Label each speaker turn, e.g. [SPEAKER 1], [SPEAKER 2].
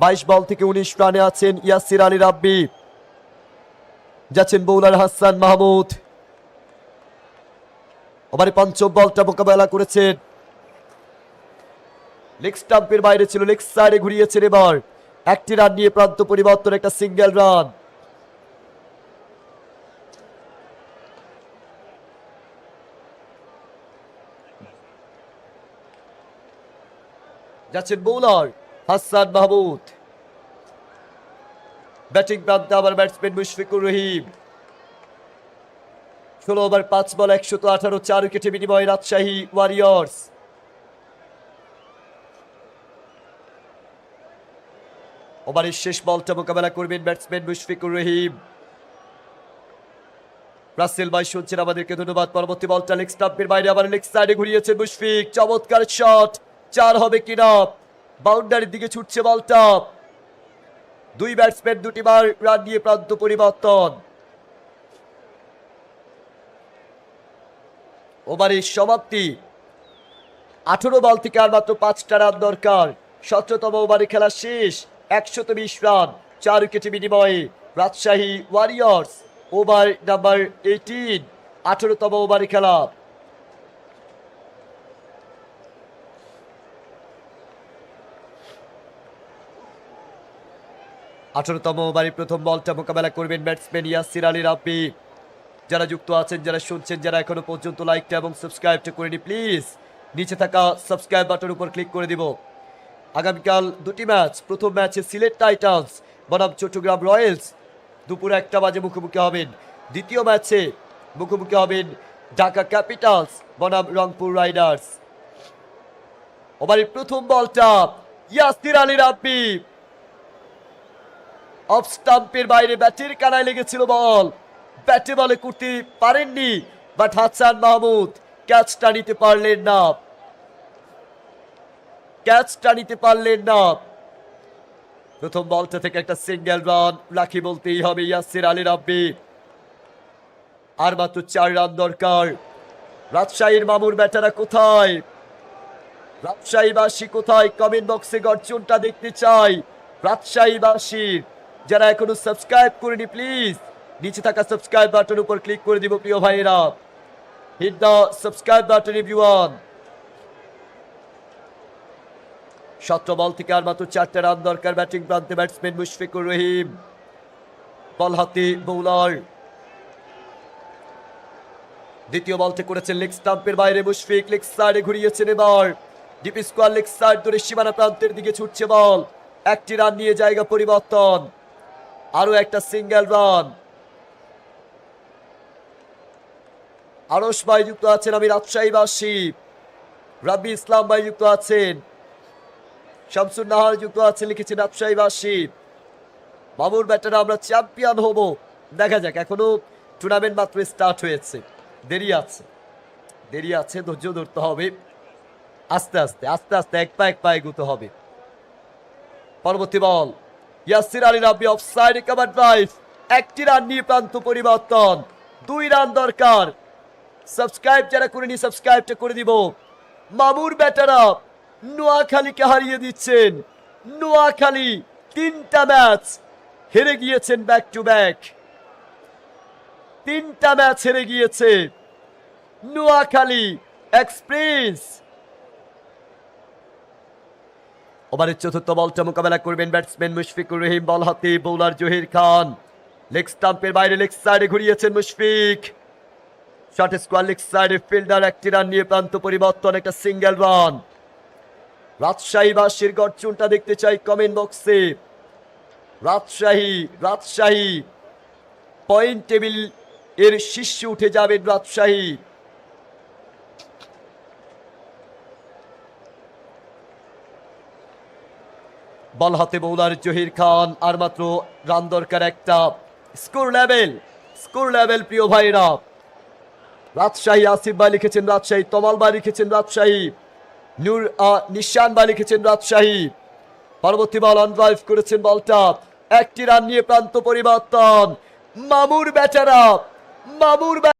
[SPEAKER 1] বাইশ বল থেকে উনিশ রানে আছেন ইয়াসির আলী রাব্বি। যাচ্ছেন বৌলার হাসান মাহমুদ। ওভারে পঞ্চম বলটা মোকাবেলা করেছেন। লেগ স্টাম্পের বাইরে ছিল, লেগ সাইডে ঘুরিয়েছেন এবার। একটি রান নিয়ে প্রান্ত পরিবর্তন, একটা সিঙ্গেল রান। যাচ্ছেন বোলার হাসান মাহমুদ। ব্যাটিং প্রান্তে আবার ব্যাটসম্যান মুশফিকুর রহিম। ষোলো ওভার, পাঁচ বল, একশত আঠারো, চার উইকেটে বিনিময় রাজশাহী ওয়ারিয়র্স। ওভারের শেষ বলটা মোকাবেলা করবেন ব্যাটসম্যান মুশফিকুর রহিম। রাসেল ভাই শুনছেন আমাদেরকে, ধন্যবাদ। পরবর্তী বলটা লেগ স্টাম্পের বাইরে আবার লেগ সাইডে ঘুরিয়েছে মুশফিক। চমৎকার শট চার হবে কিনা? বাউন্ডারির দিকে ছুটছে বলটা। দুই ব্যাটসম্যান দুটি বার রান নিয়ে প্রান্ত পরিবর্তন। ওভারের সমাপ্তি। আঠারো বল থেকে আর মাত্র পাঁচটা রান দরকার। সতেরোতম ওভারে খেলা শেষ। একশত বিশ রান চার উইকেটে বিনিময়ে Rajshahi warriors over number eighteen আঠারোতম ওভারে খেলা। আঠারোতম ওভারে প্রথম বলটা মোকাবেলা করবেন ব্যাটসম্যান ইয়াসির আলী রাব্বি। যারা যুক্ত আছেন, যারা শুনছেন, যারা এখনও পর্যন্ত লাইকটা এবং সাবস্ক্রাইবটা করে নি প্লিজ নিচে থাকা সাবস্ক্রাইব বাটন উপর ক্লিক করে দিব। আগামীকাল দুটি ম্যাচ প্রথম ম্যাচে সিলেট টাইটান্স, বনাম চট্টগ্রাম রয়্যালস। দুপুর একটা বাজে মুখোমুখি হবেন। দ্বিতীয় ম্যাচে মুখোমুখি হবেন ঢাকা ক্যাপিটালস, বনাম রংপুর রাইডার্স। ওভারের প্রথম বলটা ইয়াসির আলী রাব্বি। অফ স্টাম্পের বাইরে ব্যাটের কানায় লেগেছিল বল। ব্যাটে বলে করতে পারেননি বাট হাসান মাহমুদ ক্যাচটা নিতে পারলেন না। ক্যাচটা নিতে পারলেন না। প্রথম বলটা থেকে একটা সিঙ্গেল রান রাখি বলতেই হবে ইয়াসির আলী রাব্বি আর মাত্র চার রান দরকার। রাজশাহীর মামুর ব্যাটারা কোথায়? রাজশাহীবাসী কোথায়? কমেন্ট বক্সে গর্জনটা দেখতে চাই। রাজশাহীবাসীর যারা এখনও সাবস্ক্রাইব করেনি প্লিজ নিচে থাকা সাবস্ক্রাইব বাটন উপর ক্লিক করে দিব, প্রিয় ভাইয়েরা। Hit the subscribe button everyone সতেরো বল থেকে আর মাত্র চারটে রান দরকার ব্যাটিং প্রান্তে ব্যাটসম্যান মুশফিকুর রহিম। বল হাতে বোলার দ্বিতীয় বলতে করেছেন লেগ স্টাম্পের বাইরে মুশফিক লেগ সাইডে ঘুরিয়েছেন এবার। ডিপি স্কোয়ার লেগ সাইড ধরে সীমানা প্রান্তের দিকে ছুটছে বল একটি রান নিয়ে জায়গা পরিবর্তন। আরও একটা সিঙ্গেল রান। আরস ভাই যুক্ত আছেন, আমি রাজশাহীবাসী। রাব্বি ইসলাম ভাই যুক্ত আছেন শামসুর নাহার যুক্ত আছেন, লিখেছেন রাজশাহীবাসী। বাবুর ব্যাটারে, আমরা চ্যাম্পিয়ন হব। দেখা যাক, এখনও টুর্নামেন্ট মাত্র স্টার্ট হয়েছে। দেরি আছে। দেরি আছে, ধৈর্য ধরতে হবে। আস্তে আস্তে আস্তে আস্তে, এক পা এক পা এগুতে হবে। পরবর্তী ball. Yasir Ali Rabbi offside cover drive একটি রান নিয়ে প্রান্ত পরিবর্তন। দুই রান দরকার। সাবস্ক্রাইব যারা করেনি সাবস্ক্রাইবটা করে দিব। মামুর ব্যাটারা নোয়াখালীকে হারিয়ে দিচ্ছেন। নোয়াখালী তিনটা ম্যাচ হেরে গিয়েছেন ব্যাক টু ব্যাক তিনটা ম্যাচ হেরে গিয়েছে। নোয়াখালী এক্সপ্রেস। ওভারের চতুর্থ বলটা মোকাবেলা করবেন ব্যাটসম্যান মুশফিকুর রহিম, বল হাতে বোলার জহির খান। লেগ স্টাম্পের বাইরে লেগ সাইডে ঘুরিয়েছেন মুশফিক। শট স্কোয়ার, লেগ সাইডে ফিল্ডার, একটি রান নিয়ে প্রান্ত পরিবর্তন, একটা সিঙ্গেল রান। রাজশাহী রাজশাহীবাসীর গর্জনটা দেখতে চাই কমেন্ট বক্সে। রাজশাহী রাজশাহী। পয়েন্ট টেবিলের শীর্ষে উঠে যাবেন রাজশাহী। বল হাতে বৌলার জহির খান, আর মাত্র রান দরকার একটা। স্কোর লেভেল স্কোর লেভেল, প্রিয় ভাইরা। রাজশাহী আসিফ ভাই লিখেছেন রাজশাহী, তমাল ভাই লিখেছেন রাজশাহী, নূর নিশান ভাই লিখেছেন রাজশাহী। পরবর্তী বল অন ড্রাইভ করেছেন বলটা। একটি রান নিয়ে প্রান্ত পরিবর্তন। মামুর ব্যাটারা মামুর